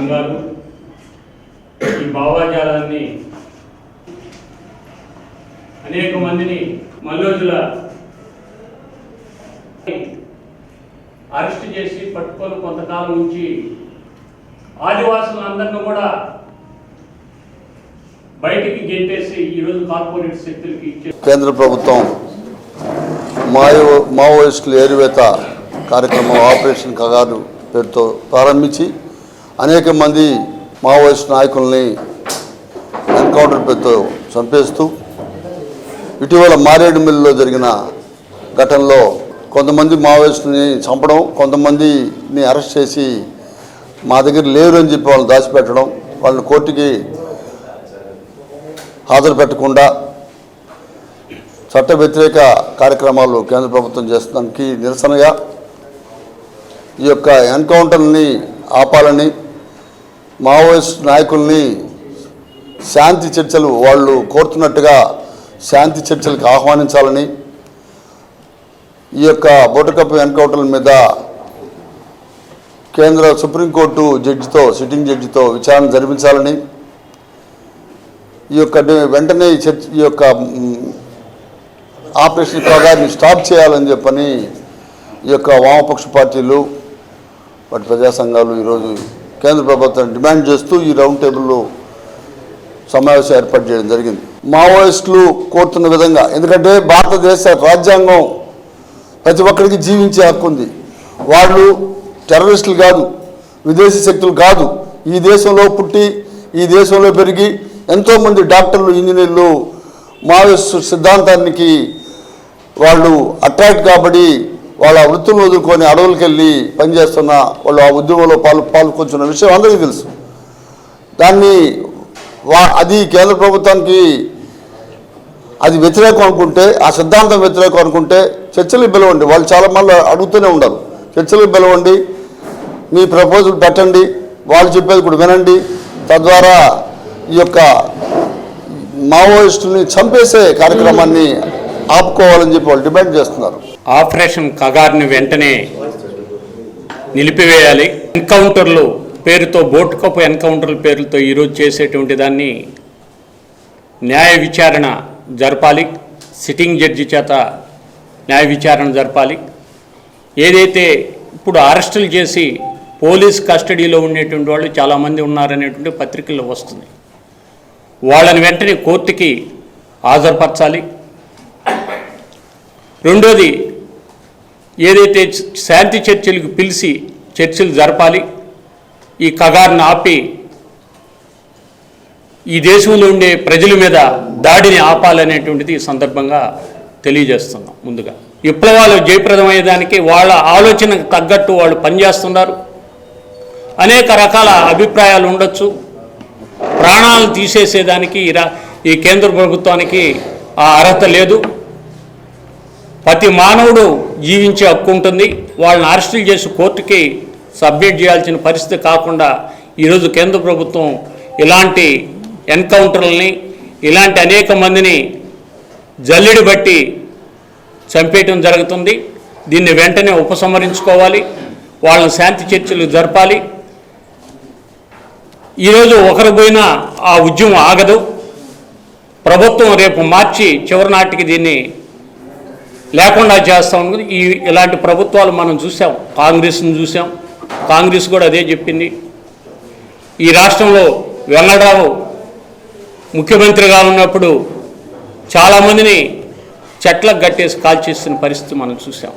సంఘాలు ఈ భావాజాలాన్ని అనేక మందిని మల్లోజుల అరెస్ట్ చేసి పట్టుకొని కొంతకాలం ఉంచి ఆదివాసులందరినీ కూడా బయటికి గెంటేసి ఈరోజు కార్పొరేట్ శక్తులకి ఇచ్చే కేంద్ర ప్రభుత్వం మాయో మావోయిస్టులు ఏరివేత కార్యక్రమం ఆపరేషన్ కగారు పేరుతో ప్రారంభించి అనేక మంది మావోయిస్ట్ నాయకుల్ని ఎన్కౌంటర్ పేరుతో చంపేస్తూ ఇటీవల మారేడుమిల్లిలో జరిగిన ఘటనలో కొంతమంది మావోయిస్టుని చంపడం కొంతమందిని అరెస్ట్ చేసి మా దగ్గర లేరు అని చెప్పి వాళ్ళని దాచిపెట్టడం వాళ్ళని కోర్టుకి హాజరు పెట్టకుండా చట్ట వ్యతిరేక కార్యక్రమాలు కేంద్ర ప్రభుత్వం చేస్తానికి నిరసనగా ఈ యొక్క ఎన్కౌంటర్ని ఆపాలని మావోయిస్ట్ నాయకుల్ని శాంతి చర్చలు వాళ్ళు కోరుతున్నట్టుగా శాంతి చర్చలకు ఆహ్వానించాలని ఈ యొక్క బోటకప్పు ఎన్కౌంటర్ల మీద కేంద్ర సుప్రీంకోర్టు జడ్జితో సిట్టింగ్ జడ్జితో విచారణ జరిపించాలని ఈ యొక్క వెంటనే చర్చ ఈ యొక్క ఆపరేషన్ ప్రగాన్ని స్టాప్ చేయాలని చెప్పని ఈ యొక్క వామపక్ష పార్టీలు వాటి ప్రజా సంఘాలు ఈరోజు కేంద్ర ప్రభుత్వాన్ని డిమాండ్ చేస్తూ ఈ రౌండ్ టేబుల్లో సమావేశం ఏర్పాటు చేయడం జరిగింది. మావోయిస్టులు కోరుతున్న విధంగా ఎందుకంటే భారతదేశ రాజ్యాంగం ప్రతి ఒక్కరికి జీవించే హక్కు ఉంది. వాళ్ళు టెర్రరిస్టులు కాదు విదేశీ శక్తులు కాదు ఈ దేశంలో పుట్టి ఈ దేశంలో పెరిగి ఎంతోమంది డాక్టర్లు ఇంజనీర్లు మావోయిస్ట్ సిద్ధాంతానికి వాళ్ళు అట్రాక్ట్ కాబడి వాళ్ళ వృత్తులను వదులుకొని అడవులకు వెళ్ళి పనిచేస్తున్న వాళ్ళు ఆ ఉద్యమంలో పాలు పాల్గొంటున్న విషయం అందరికీ తెలుసు. దాన్ని వా అది కేంద్ర ప్రభుత్వానికి అది వ్యతిరేకం అనుకుంటే ఆ సిద్ధాంతం వ్యతిరేకం అనుకుంటే చర్చలకు పిలవండి వాళ్ళు చాలామంది అడుగుతూనే ఉండరు చర్చలకు పిలవండి మీ ప్రపోజల్ పెట్టండి. వాళ్ళు చెప్పేది కూడా వినండి. తద్వారా ఈ యొక్క మావోయిస్టుని చంపేసే కార్యక్రమాన్ని ఆపుకోవాలని చెప్పి వాళ్ళు డిమాండ్ చేస్తున్నారు. ఆపరేషన్ కగార్ని వెంటనే నిలిపివేయాలి. ఎన్కౌంటర్లు పేరుతో బోటుకప్పు ఎన్కౌంటర్ల పేరుతో ఈరోజు చేసేటువంటి దాన్ని న్యాయ విచారణ జరపాలి. సిట్టింగ్ జడ్జి చేత న్యాయ విచారణ జరపాలి. ఏదైతే ఇప్పుడు అరెస్టులు చేసి పోలీస్ కస్టడీలో ఉండేటువంటి వాళ్ళు చాలామంది ఉన్నారనేటువంటి పత్రికల్లో వస్తుంది. వాళ్ళని వెంటనే కోర్టుకి హాజరుపరచాలి. రెండోది ఏదైతే శాంతి చర్చలకు పిలిచి చర్చలు జరపాలి ఈ కగారును ఆపి ఈ దేశంలో ఉండే ప్రజల మీద దాడిని ఆపాలనేటువంటిది ఈ సందర్భంగా తెలియజేస్తున్నాం ముందుగా. విప్లవాలు జయప్రదమయ్యేదానికి వాళ్ళ ఆలోచనకు తగ్గట్టు వాళ్ళు పనిచేస్తున్నారు. అనేక రకాల అభిప్రాయాలు ఉండొచ్చు. ప్రాణాలు తీసేసేదానికి ఈ కేంద్ర ప్రభుత్వానికి ఆ అర్హత లేదు. ప్రతి మానవుడు జీవించే హక్కు ఉంటుంది. వాళ్ళని అరెస్టులు చేసి కోర్టుకి సబ్మిట్ చేయాల్సిన పరిస్థితి కాకుండా ఈరోజు కేంద్ర ప్రభుత్వం ఇలాంటి ఎన్కౌంటర్లని ఇలాంటి అనేక మందిని జల్లెడి బట్టి చంపేయటం జరుగుతుంది. దీన్ని వెంటనే ఉపసంహరించుకోవాలి. వాళ్ళని శాంతి చర్చలు జరపాలి. ఈరోజు ఒకరు పోయినా ఆ ఉద్యమం ఆగదు. ప్రభుత్వం రేపు మార్చి చివరి నాటికి దీన్ని లేకుండా చేస్తాం ఈ ఇలాంటి ప్రభుత్వాలు మనం చూసాం. కాంగ్రెస్ని చూసాం. కాంగ్రెస్ కూడా అదే చెప్పింది. ఈ రాష్ట్రంలో వెంగళరావు ముఖ్యమంత్రిగా ఉన్నప్పుడు చాలామందిని చెట్లకు కట్టేసి కాల్చేస్తున్న పరిస్థితి మనం చూసాం.